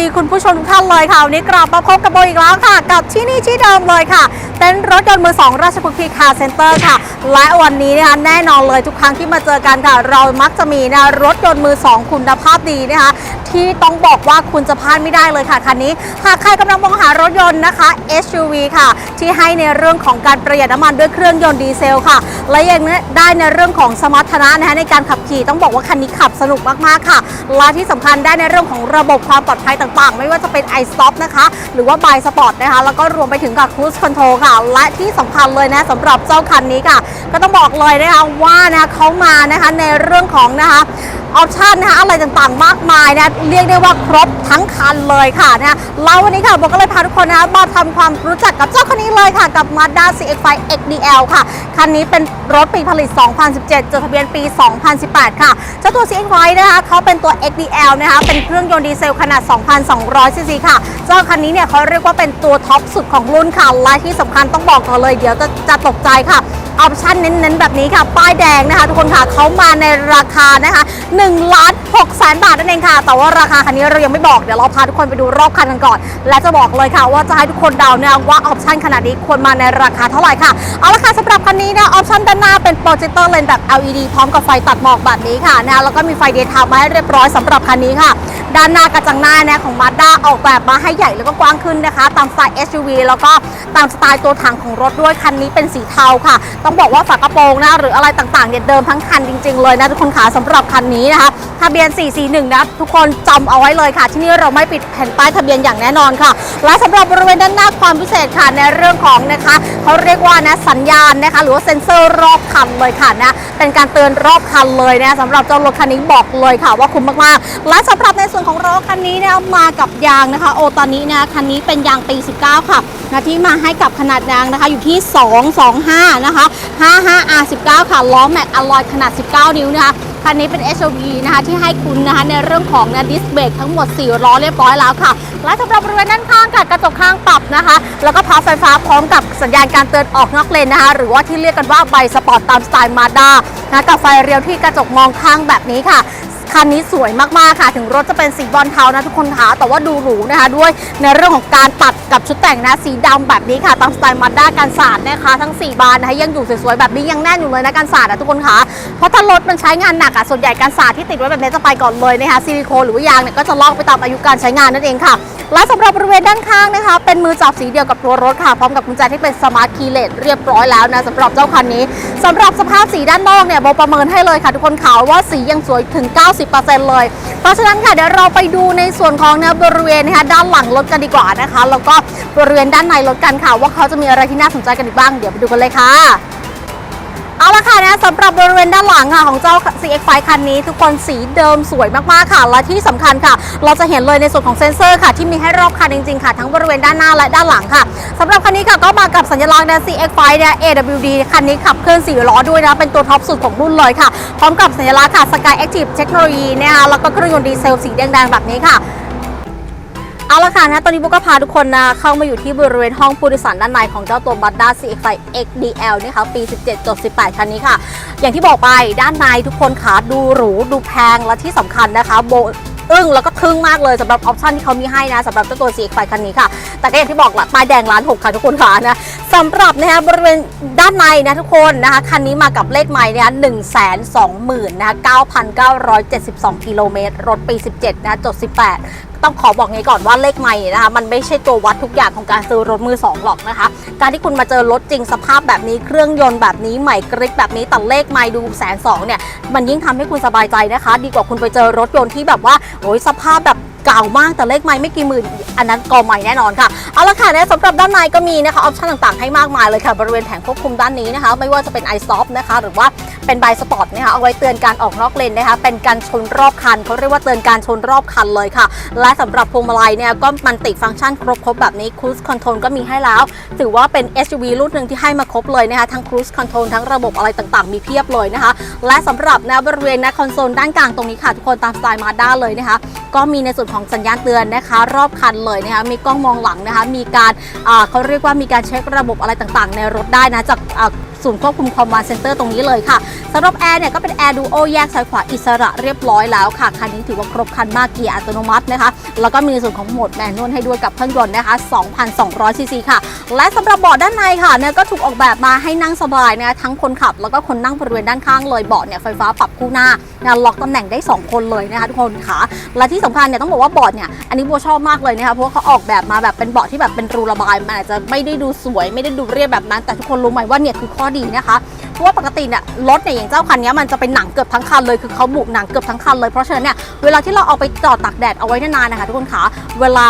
ดีคุณผู้ชมทุกท่านเลยค่ะวันนี้กลับมาพบกับโบอีกแล้วค่ะ กับที่นี่ที่เดิมเลยค่ะ เต้นท์รถยนต์มือสองราชพฤกษ์พีคาร์เซ็นเตอร์ค่ะ และวันนี้นะคะแน่นอนเลยทุกครั้งที่มาเจอกันค่ะ เรามักจะมีนะรถยนต์มือสองคุณภาพดีนะคะที่ต้องบอกว่าคุณจะพลาดไม่ได้เลยค่ะคันนี้หากใครกำลังมองหารถยนต์นะคะ SUV ค่ะ ที่ให้ในเรื่องของการประหยัดน้ำมันด้วยเครื่องยนต์ดีเซลค่ะ และยังได้ในเรื่องของสมรรถนะนะคะในการขับขี่ต้องบอกว่าคันนี้ขับสนุกมาก ๆ ค่ะและที่สำคัญได้ในเรื่องของระบบความปลอดภัยต่าง ๆ ไม่ว่าจะเป็น iStop นะคะ หรือว่า By Sport นะคะ แล้วก็รวมไปถึงกับ Cruise Control ค่ะและที่สำคัญเลยนะสำหรับเจ้าคันนี้ค่ะ ก็ต้องบอกเลยนะคะว่านะเขามานะคะในเรื่องของนะคะ ออปชันนะคะอะไรต่างๆ มากมายนะเรียกได้ว่าครบทั้งคันเลยค่ะนะแล้ววันนี้ค่ะโบก็เลยพาทุกคนนะคะมาทำความรู้จักกับเจ้าคันนี้เลยค่ะกับ Mazda CX-5 XDL ค่ะ คันนี้เป็นรถปีผลิต 2017 จดทะเบียนปี 2018 ค่ะเจ้าตัว CX-5 นะคะเขาเป็นตัว XDL นะคะเป็นเครื่องยนต์ดีเซลขนาด 2,200 ซีซีค่ะ เจ้าคันนี้เนี่ยเขาเรียกว่าเป็นตัวท็อปสุดของรุ่นค่ะและที่สำคัญต้องบอกก่อนเลยเดี๋ยวจะจะตกใจค่ะออปชั่นเน้นๆแบบนี้ค่ะ ป้ายแดงนะคะ ทุกคนค่ะเขามาในราคานะคะ 1ล้าน6แสนบาทนั่นเองค่ะ แต่ว่าราคาคันนี้เรายังไม่บอกเดี๋ยวเราพาทุกคนไปดูรอบคันกันก่อน และจะบอกเลยค่ะว่าจะให้ทุกคนเดาเนี่ยว่าออปชันขนาดนี้ควรมาในราคาเท่าไหร่ค่ะ เอาละค่ะสำหรับคันนี้เนี่ยออปชันด้านหน้าเป็นโปรเจคเตอร์เลนแบบ LED พร้อมกับไฟตัดหมอกแบบนี้ค่ะนะแล้วก็มีไฟเดย์ไทม์มาให้เรียบร้อยสำหรับคันนี้ค่ะด้านหน้ากระจังหน้าเนี่ยของ Mazda ออกแบบมาให้ใหญ่แล้วก็กว้างขึ้นนะคะ ตามสไตล์ SUV แล้วก็ตามสไตล์ตัวถังของรถด้วยคันนี้เป็นสีเทาค่ะ ต้องบอกว่าฝากระโปรงนะหรืออะไรต่างๆเนี่ยเดิมทั้งคันจริง ๆ เลยนะทุกคนขาสำหรับคันนี้นะคะทะเบียน 441 นะทุกคนจำเอาไว้เลยค่ะ ที่นี่เราไม่ปิดแผ่นป้ายทะเบียนอย่างแน่นอนค่ะ และสำหรับบริเวณด้านหน้าความพิเศษค่ะในเรื่องของนะคะเขาเรียกว่านะสัญญาณนะคะหรือว่าเซ็นเซอร์รอบคันเลยค่ะนะเป็นการเตือนรอบคันเลยนะสำหรับเจ้ารถคันนี้บอกเลยค่ะ ว่าคุ้มมากๆ และสำหรับในส่วนของรถคันนี้เนี่ยมากับยางนะคะ โอตอนนี้นะคันนี้เป็นยางปี 19 ค่ะนะที่มาให้กับขนาดยางนะคะอยู่ที่ 225 นะคะ 55R19 ค่ะล้อแม็กอลลอยขนาด 19 นิ้วนะคะ คันนี้เป็น SUV นะคะที่ให้คุณนะคะในเรื่องของนะดิสเบรกทั้งหมด 4 ล้อเรียบร้อยแล้วค่ะ และสำหรับบริเวณด้านข้างค่ะกระจกข้างปรับนะคะ แล้วก็พับไฟฟ้าพร้อมกับสัญญาณการเตือนออกนอกเลนนะคะ หรือว่าที่เรียกกันว่าใบสปอร์ตตามสไตล์มาด้านะกับไฟเรียวที่กระจกมองข้างแบบนี้ค่ะ คันนี้สวยมากๆค่ะ ถึงรถจะเป็นสีบอลเทานะทุกคนคะแต่ว่าดูหรูนะคะ ด้วยในเรื่องของการตัดกับชุดแต่งนะสีดำแบบนี้ค่ะ ตามสไตล์มาด้ากันสาดนะคะ ทั้ง 4 บานนะคะยังอยู่สวยๆแบบนี้ยังแน่นอยู่เลยนะกันสาดนะทุกคนคะเพราะถ้ารถมันใช้งานหนักอะส่วนใหญ่กันสาดที่ติดไว้แบบนี้จะไปก่อนเลยนะคะซิลิโคนหรือว่ายางเนี่ยก็จะลอกไปตามอายุการใช้งานนั่นเองค่ะ และสำหรับบริเวณด้านข้างนะคะ เป็นมือจับสีเดียวกับตัวรถค่ะพร้อมกับกุญแจที่เป็นสมาร์ทคีย์เลสเรียบร้อยแล้วนะสำหรับเจ้าคันนี้สำหรับสภาพสีด้านนอกเนี่ยโบประเมินให้เลยค่ะ ทุกคนขาวว่าสียังสวยถึง 90%เลย เพราะฉะนั้นค่ะเดี๋ยวเราไปดูในส่วนของเนี่ยบริเวณนะคะด้านหลังรถกันดีกว่านะคะ แล้วก็บริเวณด้านในรถกันค่ะ ว่าเขาจะมีอะไรที่น่าสนใจกันอีกบ้างเดี๋ยวไปดูกันเลยค่ะ ละค่ะนะสำหรับบริเวณด้านหลังค่ะของเจ้า CX-5 คันนี้ ทุกคนสีเดิมสวยมากๆค่ะ และที่สำคัญค่ะ เราจะเห็นเลยในส่วนของเซ็นเซอร์ค่ะ ที่มีให้รอบคันจริงๆค่ะ ทั้งบริเวณด้านหน้าและด้านหลังค่ะสำหรับคันนี้ค่ะก็มากับสัญลักษณ์นะ CX-5 เนี่ย AWD คันนี้ขับเคลื่อน4ล้อด้วยนะเป็นตัวท็อปสุดของรุ่นเลยค่ะพร้อมกับสัญลักษณ์ค่ะ Sky Active Technology นะคะแล้วก็เครื่องยนต์ดีเซลสีแดงๆแบบนี้ค่ะ เอาละค่ะนะตอนนี้พวก็พาทุกคนนะเข้ามาอยู่ที่บริเวณห้องผู้โดยสารด้านในของเจ้าตัว Mazda CX-5 XDL นะคะปี 17.18 คันนี้ค่ะ อย่างที่บอกไปด้านในทุกคนขาดูหรูดูแพงและที่สำคัญนะคะโบอึ้งแล้วก็ทึ่งมากเลยสำหรับออปชันที่เขามีให้นะสำหรับเจ้าตัวสีไฟคันนี้ค่ะ แต่ก็อย่างที่บอกละป้ายแดงล้านหกค่ะทุกคนค่ะนะ สำหรับนะคะบริเวณด้านในนะทุกคนนะคะคันนี้มากับเลขไมล์เนี่ยหนึ่งแสนสองหมื่นนะคะเก้าพันเก้าร้อยเจ็ดสิบสองกิโลเมตร รถปี17นะจด18ต้องขอบอกไงก่อนว่าเลขใหม่นะคะมันไม่ใช่ตัววัดทุกอย่างของการซื้อรถมือสองหรอกนะคะ การที่คุณมาเจอรถจริงสภาพแบบนี้เครื่องยนต์แบบนี้ใหม่กริบแบบนี้แต่เลขไม่ดูแสนสองเนี่ยมันยิ่งทำให้คุณสบายใจนะคะ ดีกว่าคุณไปเจอรถยนต์ที่แบบว่าโอ้ยสภาพแบบ เก่ามากแต่เลขไม่ไม่กี่หมื่นอันนั้นกอใหม่แน่นอนค่ะเอาละค่ะเนี่ยสำหรับด้านในก็มีนะคะออปชั่นต่างๆให้มากมายเลยค่ะบริเวณแผงควบคุมด้านนี้นะคะ ไม่ว่าจะเป็น i s o f t นะคะหรือว่า เป็นไบสปอร์ตนะคะเอาไว้เตือนการออกนอกเลนนะคะเป็นการชนรอบคันเขาเรียกว่าเตือนการชนรอบคันเลยค่ะ และสำหรับพวงมาลัยเนี่ยก็มันติฟังก์ชันครบๆแบบนี้ Cruise Control ก็มีให้แล้ว ถือว่าเป็น SUV รุ่นหนึ่งที่ให้มาครบเลยนะคะทั้ง Cruise Control ทั้งระบบอะไรต่างๆ มีเพียบเลยนะคะ และสำหรับนะบริเวณนะคอนโซลด้านกลางตรงนี้ค่ะ ทุกคนตามสไตล์มาด้าเลยนะคะ ก็มีในส่วนของสัญญาณเตือนนะคะ รอบคันเลยนะคะมีกล้องมองหลังนะคะ มีการเขาเรียกว่ามีการเช็คระบบอะไรต่างๆ ในรถได้นะจาก ศูนย์ควบคุมคอมมานด์เซ็นเตอร์ตรงนี้เลยค่ะสำหรับแอร์เนี่ยก็เป็นแอร์ดูโอแยกซ้ายขวาอิสระเรียบร้อยแล้วค่ะ คันนี้ถือว่าครบครันมากเกียร์อัตโนมัตินะคะ แล้วก็มีส่วนของโหมดแมนนวลให้ด้วยกับเครื่องยนต์นะคะ 2,200 ซีซีค่ะ และสำหรับเบาะด้านในค่ะเนี่ยก็ถูกออกแบบมาให้นั่งสบายนะคะทั้งคนขับ แล้วก็คนนั่งบริเวณด้านข้างเลยเบาะเนี่ยไฟฟ้าปรับคู่หน้านะล็อกตำแหน่งได้ 2 คนเลยนะคะทุกคนค่ะและที่สำคัญเนี่ยต้องบอกว่าเบาะเนี่ยอันนี้โบชอบมากเลยนะคะเพราะว่าเขาออกแบบมาแบบเป็นเบาะที่แบบเป็นรูระบายมันอาจจะไม่ได้ดูสวย ไม่ได้ดูเรียบแบบนั้นแต่ทุกคนรู้ไหมว่าเนี่ยคือข้อดีนะคะเพราะว่าปกติเนี่ยรถเนี่ยอย่างเจ้าคันนี้มันจะเป็นหนังเกือบทั้งคันเลยคือเขาบุหนังเกือบทั้งคันเลยเพราะฉะนั้นเนี่ยเวลาที่เราเอาไปจอดตากแดดเอาไว้นานๆนะคะทุกคนคะเวลา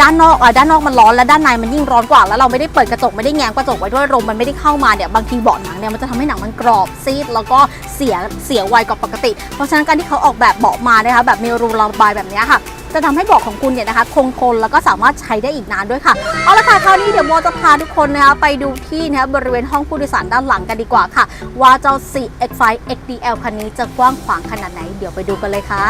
ด้านนอกอะด้านนอกมันร้อนและด้านในมันยิ่งร้อนกว่า แล้วเราไม่ได้เปิดกระจกไม่ได้แง้มกระจกไว้ด้วยลมมันไม่ได้เข้ามาเนี่ยบางทีเบาะหนังเนี่ยมันจะทำให้หนังมันกรอบซีดแล้วก็เสียเสียไวกว่าปกติ เพราะฉะนั้นการที่เขาออกแบบเบาะมานะคะแบบมีรูระบายแบบเนี้ยค่ะ จะทำให้เบาะของคุณเนี่ยนะคะคงทนแล้วก็สามารถใช้ได้อีกนานด้วยค่ะ เอาละค่ะคราวนี้เดี๋ยวโมจะพาทุกคนนะคะไปดูที่นะคะบริเวณห้องผู้โดยสารด้านหลังกันดีกว่าค่ะ ว่าเจ้า CX5 XDL คันนี้จะกว้างขวางขนาดไหน เดี๋ยวไปดูกันเลยค่ะ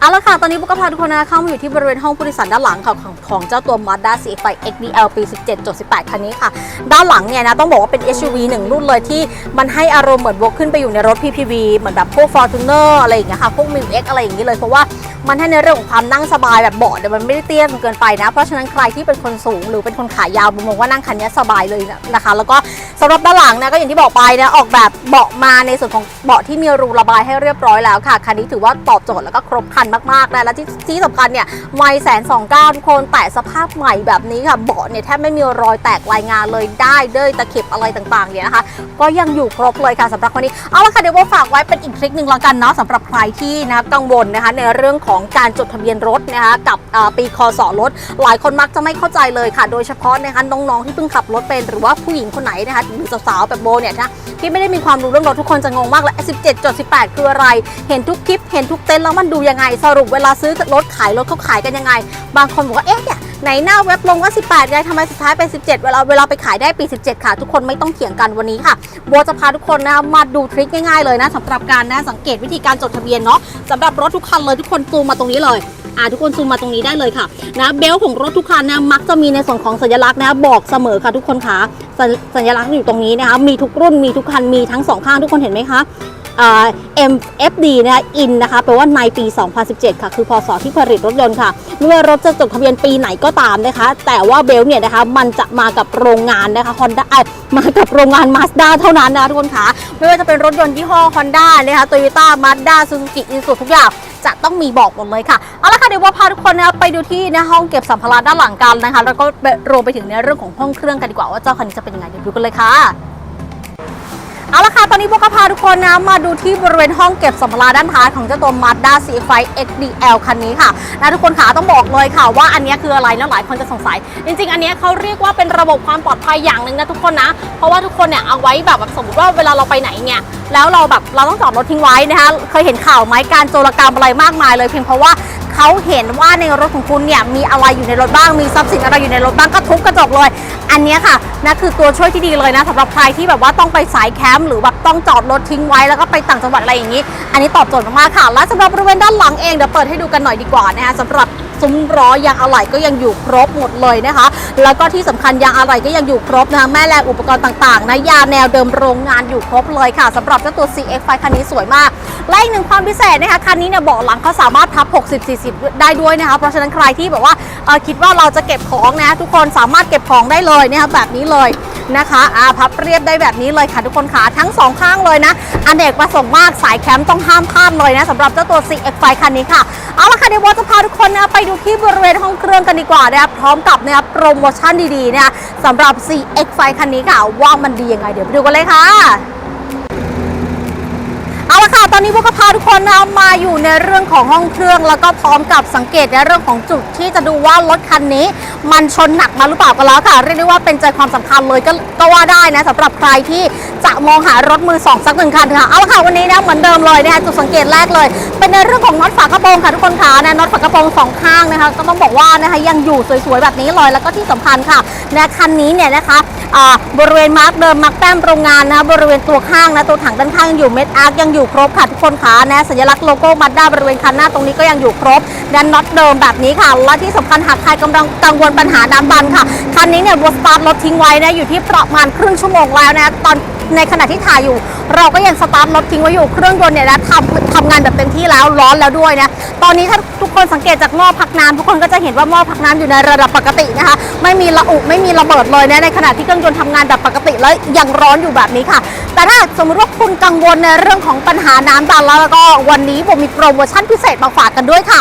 เอาละค่ะ ตอนนี้บุกก็พาทุกคนนะคะเข้ามาอยู่ที่บริเวณห้องผู้โดยสารด้านหลังค่ะของของเจ้าตัว Mazda CX5 XDL ปี 17.18 คันนี้ค่ะ ด้านหลังเนี่ยนะต้องบอกว่าเป็น SUV หนึ่งรุ่นเลยที่มันให้อารมณ์เหมือนวกขึ้นไปอยู่ในรถ PPV เหมือนแบบพวก Fortuner อะไรอย่างเงี้ยค่ะ พวก m i x อะไรอย่างงี้เลย เพราะว่า มันให้ในเรื่องของความนั่งสบายแบบเบาะเนี่ยมันไม่ได้เตี้ยจนเกินไปนะ เพราะฉะนั้นใครที่เป็นคนสูงหรือเป็นคนขายาวมมองว่านั่งคันนี้สบายเลยนะคะ แล้วก็สำหรับด้านหลังนะก็อย่างที่บอกไปนะออกแบบเบาะมาในส่วนของเบาะที่มีรูระบายให้เรียบร้อยแล้วค่ะคันนี้ถือว่าตอบโจทย์แล้วก็ครบครันมากๆนะและที่ที่สำคัญเนี่ยไม่แสนสองเก้าทุกคนแต่สภาพใหม่แบบนี้ค่ะเบาะเนี่ยแทบไม่มีรอยแตกรายงานเลยได้เด้ยตะเข็บอะไรต่างๆเนี่ยนะคะ ก็ยังอยู่ครบเลยค่ะสำหรับคนนี้เอาละค่ะเดี๋ยวว่าฝากไว้เป็นอีกทริคหนึ่งแล้วกันเนาะสำหรับใครที่นะกังวลนะคะในเรื่องของการจดทะเบียนรถนะคะกับปีคอสอรถ หลายคนมักจะไม่เข้าใจเลยค่ะ โดยเฉพาะนะคะน้องๆที่เพิ่งขับรถเป็นหรือว่าผู้หญิงคนไหนนะคะหรือสาวๆแบบโบเนี่ยนะที่ไม่ได้มีความรู้เรื่องรถทุกคนจะงงมากเลย17จด18 คืออะไร เห็นทุกคลิป เห็นทุกเต็นแล้วมันดูยังไง สรุปเวลาซื้อรถขายรถเขาขายกันยังไง บางคนบอกว่าเอ๊ะเนี่ยไหนหน้าเว็บลงว่า 18ไงทำไมสุดท้ายเป็น 17 เวลาเวลาไปขายได้ปี 17 ค่ะ ทุกคนไม่ต้องเถียงกันวันนี้ค่ะโบจะพาทุกคนนะมาดูทริคง่ายๆเลยนะสำหรับการนะสังเกตวิธีการจดทะเบียนเนาะสำหรับรถทุกคันเลยทุกคนซูมมาตรงนี้เลยอ่าทุกคนซูมมาตรงนี้ได้เลยค่ะนะเบลของรถทุกคันนะมักจะมีในส่วนของสัญลักษณ์นะบอกเสมอค่ะทุกคนคะสัญสัญลักษณ์อยู่ตรงนี้นะคะมีทุกรุ่นมีทุกคันมีทั้งสองข้างทุกคนเห็นไหมคะ MFD นะคะ in นะคะแปลว่าในปี 2017 ค่ะ คือพศที่ผลิตรถยนต์ค่ะไม่ว่ารถจะจดทะเบียนปีไหนก็ตามนะคะ แต่ว่าเบลเนี่ยนะคะมันจะมากับโรงงานนะคะ Honda อะมากับโรงงาน Mazda เท่านั้นนะคะทุกคนคะไม่ว่าจะเป็นรถยนต์ยี่ห้อ Honda นะคะ Toyota Mazda Suzuki Isuzu ทุกอย่างจะต้องมีบอกหมดเลยค่ะเอาละค่ะเดี๋ยวว่าพาทุกคนนะไปดูที่นะห้องเก็บสัมภาระด้านหลังกันนะคะ แล้วก็รวมไปถึงในเรื่องของห้องเครื่องกันดีกว่าว่าเจ้าคันนี้จะเป็นยังไงเดี๋ยวดูกันเลยค่ะ เอาละค่ะ ตอนนี้พวกก็พาทุกคนนะมาดูที่บริเวณห้องเก็บสัมภาระด้านท้ายของเจ้าตัว Mazda CX-5 XDL คันนี้ค่ะนะทุกคนขาต้องบอกเลยค่ะ ว่าอันนี้คืออะไรนะหลายคนจะสงสัย จริง ๆ อันนี้เขาเรียกว่าเป็นระบบความปลอดภัยอย่างหนึ่งนะทุกคนนะ เพราะว่าทุกคนเนี่ยเอาไว้แบบแบบสมมติว่าเวลาเราไปไหนเนี่ยแล้วเราแบบเราต้องจอดรถทิ้งไว้นะคะเคยเห็นข่าวไหมการโจรกรรมอะไรมากมายเลยเพียงเพราะว่า เขาเห็นว่าในรถของคุณเนี่ยมีอะไรอยู่ในรถบ้างมีทรัพย์สินอะไรอยู่ในรถบ้างก็ทุบกระจกเลย อันนี้ค่ะนะคือตัวช่วยที่ดีเลยนะสำหรับใครที่แบบว่าต้องไปสายแคมป์หรือแบบต้องจอดรถทิ้งไว้แล้วก็ไปต่างจังหวัดอะไรอย่างนี้ อันนี้ตอบโจทย์มากๆค่ะและสำหรับบริเวณด้านหลังเองเดี๋ยวเปิดให้ดูกันหน่อยดีกว่านะคะสำหรับซุ้มล้อยางอะไหล่ก็ยังอยู่ครบหมดเลยนะคะ แล้วก็ที่สำคัญยางอะไหล่ก็ยังอยู่ครบนะคะแม่แรงอุปกรณ์ต่างๆนะยาแนวเดิมโรงงานอยู่ครบเลยค่ะสำหรับเจ้าตัว CX-5 คันนี้สวยมาก และอีกหนึ่งความพิเศษนะคะคันนี้เนี่ยเบาะหลังเขาสามารถพับ 60-40 ได้ด้วยนะคะเพราะฉะนั้นใครที่แบบว่าคิดว่าเราจะเก็บของนะทุกคนสามารถเก็บของได้เลยนะคะแบบนี้เลยนะคะอ่าพับเรียบได้แบบนี้เลยค่ะทุกคนค่ะทั้งสองข้างเลยนะอันเนกประสงค์มากสายแคมป์ต้องห้ามพลาดเลยนะสำหรับเจ้าตัว CX-5 คันนี้ค่ะ เอาละค่ะเดี๋ยววอจะพาทุกคนนะไปดูที่บริเวณห้องเครื่องกันดีกว่านะครับพร้อมกับนะครับโปรโมชั่นดีๆนะสำหรับ CX-5 คันนี้ค่ะว่ามันดียังไงเดี๋ยวไปดูกันเลยค่ะ อาละค่ะตอนนี้พวกก็พาทุกคนนะมาอยู่ในเรื่องของห้องเครื่อง แล้วก็พร้อมกับสังเกตในเรื่องของจุดที่จะดูว่ารถคันนี้ มันชนหนักมาหรือเปล่ากันแล้วค่ะเรียกได้ว่าเป็นใจความสำคัญเลยก็ก็ว่าได้นะสำหรับใครที่จะมองหารถมือสองสักหนึ่งคันค่ะเอาละค่ะวันนี้นะเหมือนเดิมเลยนะคะจุดสังเกตแรกเลย เป็นในเรื่องของน็อตฝากระโปรงค่ะทุกคนค่ะนะน็อตฝากระโปรงสองข้างนะคะก็ต้องบอกว่านะคะยังอยู่สวยๆแบบนี้เลยแล้วก็ที่สำคัญค่ะนะคันนี้เนี่ยนะคะ บริเวณมาร์กเดิมมาร์กแต้มโรงงานนะบริเวณตัวข้างนะตัวถังด้านข้างยังอยู่เม็ดอาร์คยังอยู่ครบค่ะทุกคนค่ะนะสัญลักษณ์โลโก้มาด้าบริเวณคันหน้าตรงนี้ก็ยังอยู่ครบดันน็อตเดิมแบบนี้ค่ะและที่สำคัญหากใครกำลังกังวลปัญหาน้ำบันค่ะคันนี้เนี่ยบสตาร์ทรถทิ้งไว้นะอยู่ที่ประมาณครึ่งชั่วโมงแล้วนะตอน ในขณะที่ถ่ายอยู่ เราก็ยังสตาร์ทรถทิ้งไว้อยู่เครื่องยนต์เนี่ยนะทำทำงานแบบเต็มที่แล้วร้อนแล้วด้วยนะตอนนี้ถ้าทุกคนสังเกตจากหม้อพักน้ำทุกคนก็จะเห็นว่าหม้อพักน้ำอยู่ในระดับปกตินะคะ ไม่มีระอุไม่มีระเบิดเลยนะในขณะที่เครื่องยนต์ทำงานแบบปกติแล้วยังร้อนอยู่แบบนี้ค่ะ แต่ถ้าสมมติว่าคุณกังวลในเรื่องของปัญหาน้ำดันแล้วแล้วก็วันนี้ผมมีโปรโมชั่นพิเศษมาฝากกันด้วยค่ะ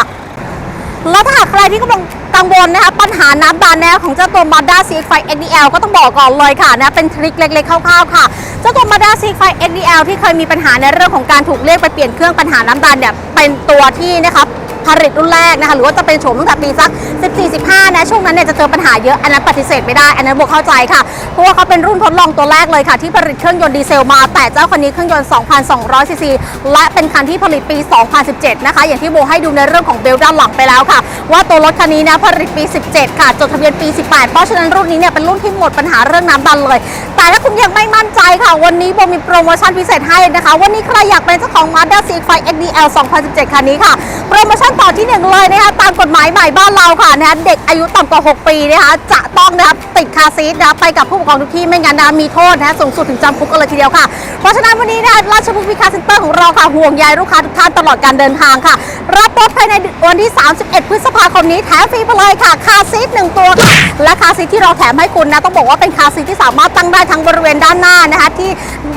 แล้วถ้าใครที่กำลัง กังวลนะคะปัญหาน้ำบานแนวของเจ้าตัว Mazda CX-5 XDL ก็ต้องบอกก่อนเลยค่ะนะเป็นทริคเล็กๆคร่าวๆค่ะเจ้าตัว Mazda CX-5 XDL ที่เคยมีปัญหาในเรื่องของการถูกเรียกไปเปลี่ยนเครื่องปัญหาน้ำบานเนี่ยเป็นตัวที่นะคะผลิตรุ่นแรกนะคะหรือว่าจะเป็นโฉมตั้งแต่ปีสัก 14-15 นะช่วงนั้นเนี่ยจะเจอปัญหาเยอะอันนั้นปฏิเสธไม่ได้ อันนั้นบวกเข้าใจค่ะ เพราะว่าเขาเป็นรุ่นทดลองตัวแรกเลยค่ะ ที่ผลิตเครื่องยนต์ดีเซลมา แต่เจ้าคันนี้เครื่องยนต์ 2,200 ซีซี และเป็นคันที่ผลิตปี 2017 นะคะ อย่างที่โบให้ดูในเรื่องของเบลด้านหลังไปแล้วค่ะ ว่าตัวรถคันนี้นะผลิตปี 17 ค่ะ จดทะเบียนปี 18 เพราะฉะนั้นรุ่นนี้เนี่ยเป็นรุ่นที่หมดปัญหาเรื่องน้ำดันเลย แต่ถ้าคุณยังไม่มั่นใจค่ะ วันนี้โบมีโปรโมชั่นพิเศษให้นะคะ วันนี้ใครอยากเป็นเจ้าของ Mazda CX-5 XDL 2017 คันนี้ค่ะ โปรโมชั่นต่อที่หนึ่งเลยนะคะ ตามกฎหมายใหม่บ้านเราค่ะนะเด็กอายุต่ำกว่า 6 ปีนะคะ จะต้องนะคะติดคาซีทนะคะไปกับผู้ปกครองทุกที่ไม่งั้นนะมีโทษนะสูงสุดถึงจำคุกกันเลยทีเดียวค่ะ เพราะฉะนั้นวันนี้นะคะราชบุรีคาเซ็นเตอร์ของเราค่ะห่วงใยลูกค้าทุกท่านตลอดการเดินทางค่ะ รับรถภายในวันที่ 31 พฤษภาคมนี้แถมฟรีปเลยค่ะ คาซีทหนึ่งตัวค่ะ และคาซีทที่เราแถมให้คุณนะ ต้องบอกว่าเป็นคาซีทที่สามารถตั้งได้ทั้งบริเวณด้านหน้านะคะ ที่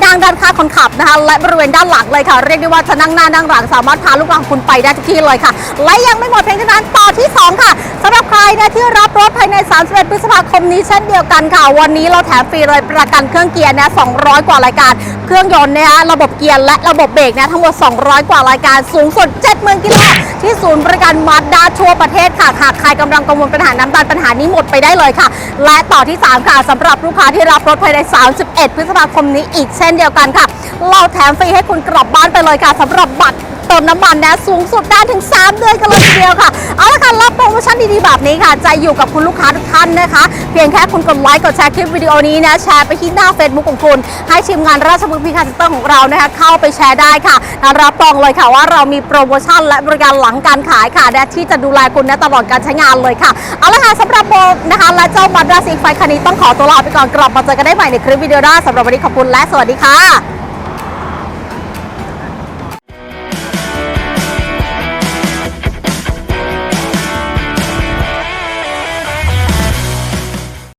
ดังด้านข้างคนขับนะคะ และบริเวณด้านหลังเลยค่ะ เรียกได้ว่าจะนั่งหน้านั่งหลังสามารถพาลูกหลานคุณไปได้ทุกที่เลยค่ะ และยังไม่หมดเพียงเท่านั้นต่อที่ 2 ค่ะสำหรับใครนะที่รับรถภายใน 31 พฤษภาคมนี้เช่นเดียวกันค่ะ วันนี้เราแถมฟรีเลยประกันเครื่องเกียร์นะ 200 กว่ารายการ เครื่องยนต์นะคะระบบเกียร์และระบบเบรกนะทั้งหมด 200 กว่ารายการสูงสุด 70,000กิโลที่ศูนย์บริการมาด้าทั่วประเทศค่ะหากใครกำลังกังวลปัญหาน้ำตาลปัญหานี้หมดไปได้เลยค่ะ และต่อที่ 3 ค่ะสำหรับลูกค้าที่รับรถภายใน 31 พฤษภาคมนี้อีกเช่นเดียวกันค่ะ เราแถมฟรีให้คุณกลับบ้านไปเลยค่ะสำหรับบัตร เติมน้ำมันนะสูงสุดได้ถึง 3 เดือนกันเลยทีเดียวค่ะเอาละค่ะรับโปรโมชั่นดีๆแบบนี้ค่ะ จะอยู่กับคุณลูกค้าทุกท่านนะคะ เพียงแค่คุณกดไลค์กดแชร์คลิปวิดีโอนี้นะแชร์ไปที่หน้า Facebook ของคุณ ให้ทีมงานราชบุรีคาร์เซ็นเตอร์ของเรานะคะเข้าไปแชร์ได้ค่ะนะรับรองเลยค่ะว่าเรามีโปรโมชั่นและบริการหลังการขายค่ะและที่จะดูแลคุณนะตลอดการใช้งานเลยค่ะเอาละค่ะสำหรับโบนะคะและเจ้าบัตรราซีไฟคันนี้ต้องขอตัวลาไปก่อนกลับมาเจอกันได้ใหม่ในคลิปวิดีโอหน้าสำหรับวันนี้ขอบคุณและสวัสดีค่ะ